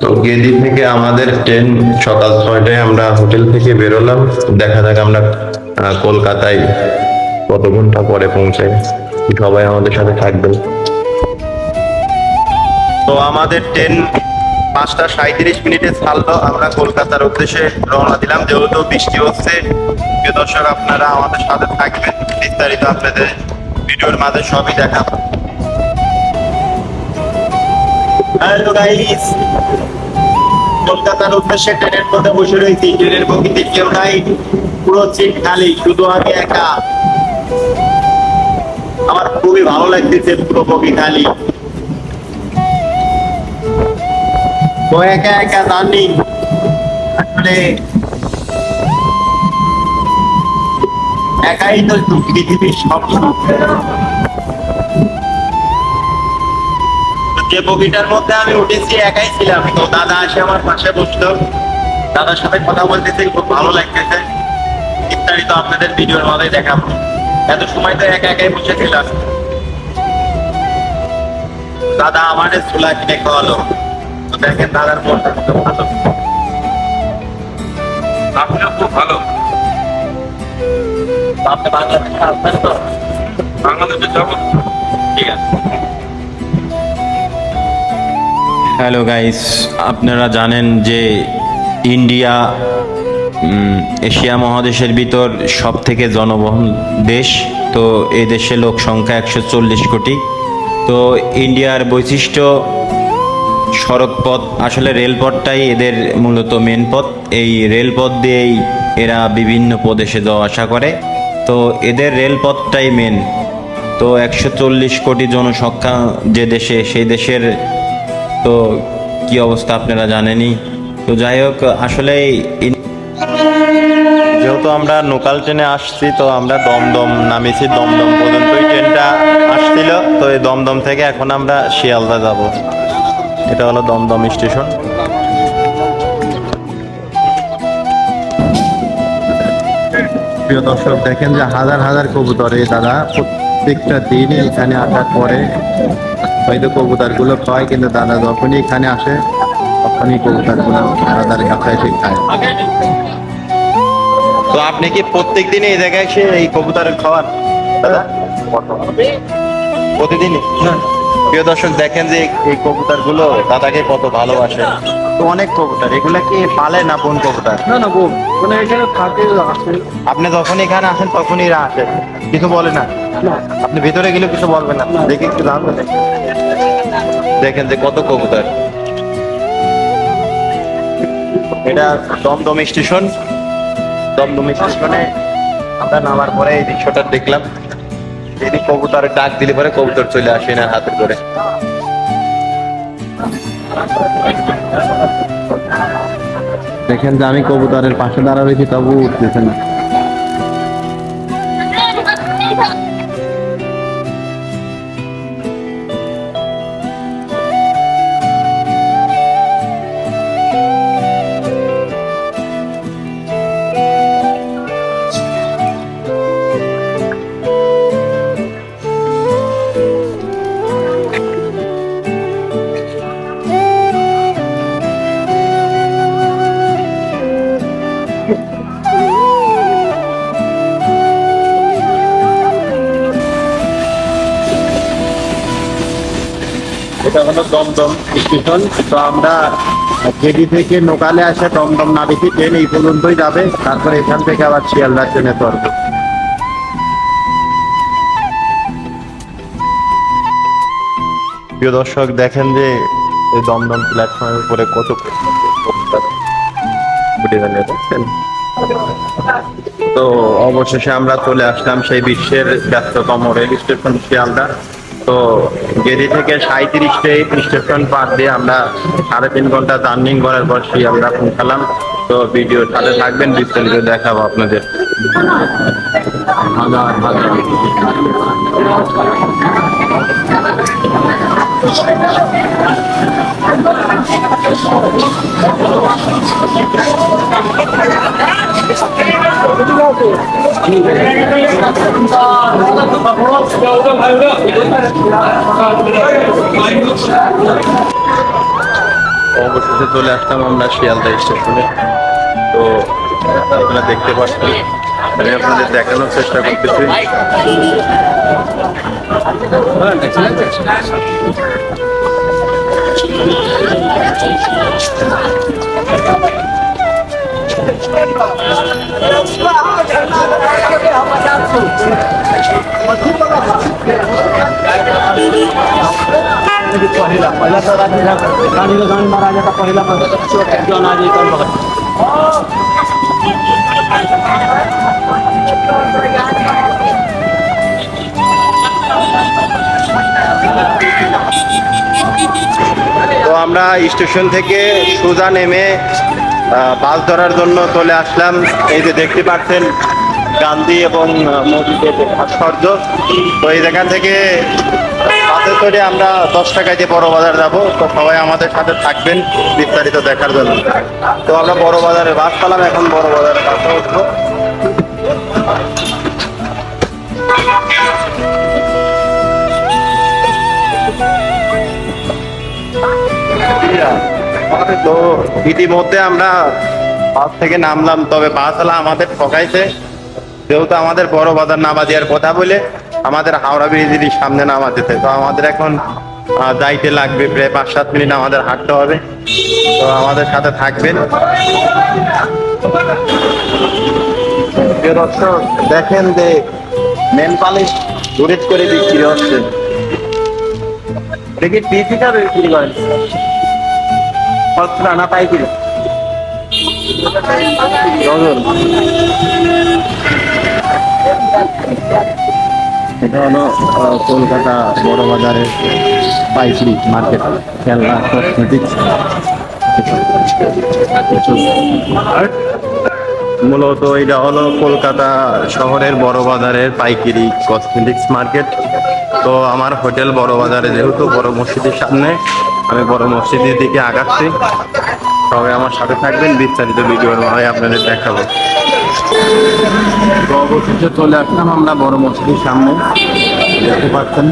তো গেদি থেকে আমাদের ট্রেন সকাল ছয়টায় আমরা হোটেল থেকে বেরোলাম। দেখা যাক আমরা কলকাতায় কত ঘণ্টা পরে পৌঁছাই। সবাই আমাদের সাথে থাকবেন তো আমাদের ট্রেন পাঁচটা সাঁত্রিশ মিনিটে ছাড়লো। আমরা কলকাতার উদ্দেশ্যে রওনা দিলাম। যেহেতু বৃষ্টি হচ্ছে দর্শক, আপনারা আমাদের সাথে থাকবেন। বিস্তারিত আপনাদের ভিডিওর মাঝে সবই দেখাবো। হ্যালো গাইস কলকাতার উদ্দেশ্যে ট্রেনের মধ্যে বসে রয়েছি। ট্রেনের বগিতে কেউ নাই। পুরো সিট খালি। শুধু আমি একা। আমার খুবই ভালো লাগতেছে পুরো বগি খালি। তো একা একা জার্নি। আসলে একাই তো পৃথিবীর সব যে বগিটার মধ্যে আমি উঠেছি একাই ছিলাম। তো দাদা এসে আমার পাশে বসল। দাদার সাথে কথা বলতেছে খুব ভালো লাগতেছে। বিস্তারিত আপনাদের ভিডিওর মাঝে দেখাবো। এত সময় তো একা একাই বসেছিলাম দাদা আমার চুলা কিনে খাওয়ালো। তো দেখেন দাদার মনটা কত ভালো। আপনিও খুব ভালো। তো আপনি বাংলাদেশে আসবেন তো? বাংলাদেশে যাব ঠিক আছে। হ্যালো গাইস আপনারা জানেন যে ইন্ডিয়া এশিয়া মহাদেশের ভিতর সব থেকে জনবহুল দেশ। তো এই দেশে লোক সংখ্যা একশো চল্লিশ কোটি। তো ইন্ডিয়ার বৈশিষ্ট্য সড়ক পথ আসলে রেলপথটাই এদের মূলত মেন পথ। এই রেলপথ দিয়েই এরা বিভিন্ন প্রদেশে যাওয়া আসা করে। তো এদের রেলপথটাই মেন তো একশো চল্লিশ কোটি জনসংখ্যা যে দেশে, সেই দেশের তো কি অবস্থা আপনারা জানেনই। তো যাই হোক আসলে যেহেতু আমরা লোকাল ট্রেনে আসছি, তো আমরা দমদম নামিয়েছি। দমদম পর্যন্ত ওই ট্রেনটা আসছিল, তো এই দমদম থেকে এখন আমরা শিয়ালদা যাব। এটা হলো দমদম স্টেশন। প্রিয় দর্শক, দেখেন যে হাজার হাজার কবুতর দাদা প্রত্যেকটা দিন এখানে আসার পরে হয়তো কবুতারগুলো খায় কিন্তু দাদা যখনই এখানে আসে তখনই কবুতারগুলো দাদার কাছে এসে খায়। তো আপনি কি প্রত্যেক দিনে এই জায়গায় এসে এই কবুতার খাওয়ান দাদা? প্রতিদিনই? প্রিয় দর্শক দেখেন যে এই কবুতারগুলো দাদাকে কত ভালোবাসে। অনেক কবুতর এগুলা কি পালে না কোন কবুতর? না না বোন। মানে এখানে থাকে আসে। আপনি যখন এখানে আসেন তখনই এরা আসে। কিছু বলে না। আপনি ভিতরে গেলে কিছু বলবেন না। দেখে একটু জানবেন দেখেন যে কত কবুতর। এটা দমদম স্টেশন। দমদম স্টেশনে আমরা নামার পরে এই দৃশ্যটা দেখলাম। যদি কবুতরের ডাক দিলে পরে কবুতর চলে আসে না হাতে করে। দেখেন যে আমি কবুতরের পাশে দাঁড়া রয়েছি তবু উঠতেছে না। এটা হলো দমদম স্টেশন। তো আমরা গেদি থেকে নোকালে আসে দমদম নাবিকি ট্রেন এই পর্যন্তই যাবে। তারপরে এখান থেকে আবার শিয়ালদা ট্রেনে চড়বে। প্রিয় দর্শক দেখেন যে এই দমদম প্ল্যাটফর্মের উপরে কত তো অবশেষে আমরা চলে আসলাম সেই বিশ্বের ব্যস্ততম রেল স্টেশন শিয়ালদা। তো গেরি থেকে সাঁত্রিশে স্টেশন পার দিয়ে আমরা সাড়ে তিন ঘণ্টা জার্নিং করার পর সেই আমরা পৌঁছালাম তো ভিডিও সাথে থাকবেন, বিস্তারিত দেখাবো আপনাদের। ঠিক আছে অবশেষে চলে আসলাম আমরা শিয়ালদা স্টেশনে। তো, আপনারা দেখতে পাচ্ছেন, আমি আপনাদের দেখানোর চেষ্টা করতেছি। হ্যাঁ पहिला पहिला तर राणीला राणीला जाऊन महाराजाचा पहिला जॉन आजी पण बघा তো আমরা স্টেশন থেকে সোজা নেমে আহ, বাস ধরার জন্য চলে আসলাম এই যে দেখতে পাচ্ছেন গান্ধী এবং মসজিদের ভাস্কর্য তো এই জায়গা থেকে বাসে চড়ে আমরা দশ টাকায় যে বড় বাজার যাব, তো সবাই আমাদের সাথে থাকবেন বিস্তারিত দেখার জন্য। তো আমরা বড় বাজারে বাস পেলাম এখন বড় বাজারে উঠবো। তো ইতিমধ্যে আমরা বাস থেকে নামলাম, তবে বাস আমাদের ঠকাইছে। যেহেতু আমাদের বড় বাজার নামা দেওয়ার কথা বলে আমাদের হাওড়া ব্রিজের সামনে নামা দিতে তো আমাদের এখন যাইতে লাগবে, প্রায় পাঁচ, সাত মিনিট আমাদের হাঁটতে হবে। তো আমাদের সাথে থাকবেন। দেখেন যে মেন পালিশ দূরে করে বিক্রি হচ্ছে। দেখি টিসিটা বিক্রি করেন ডজন এটা হলো কলকাতা বড় বাজারের পাইকারি মার্কেট, খেলনা কসমেটিক্স মূলত এটা হলো কলকাতা শহরের বড় বাজারের পাইকারি কসমেটিক্স মার্কেট। তো আমার হোটেল বড় বাজারে যেহেতু, বড় মসজিদের সামনে, আমি বড় মসজিদের দিকে আগাচ্ছি। তবে আমার সাথে থাকবেন, বিস্তারিত ভিডিওর মাধ্যমে আপনাদের দেখাবো। তো অবশেষে চলে আসলাম আমরা বড় মসজিদের সামনে, দেখতে পাচ্ছেন।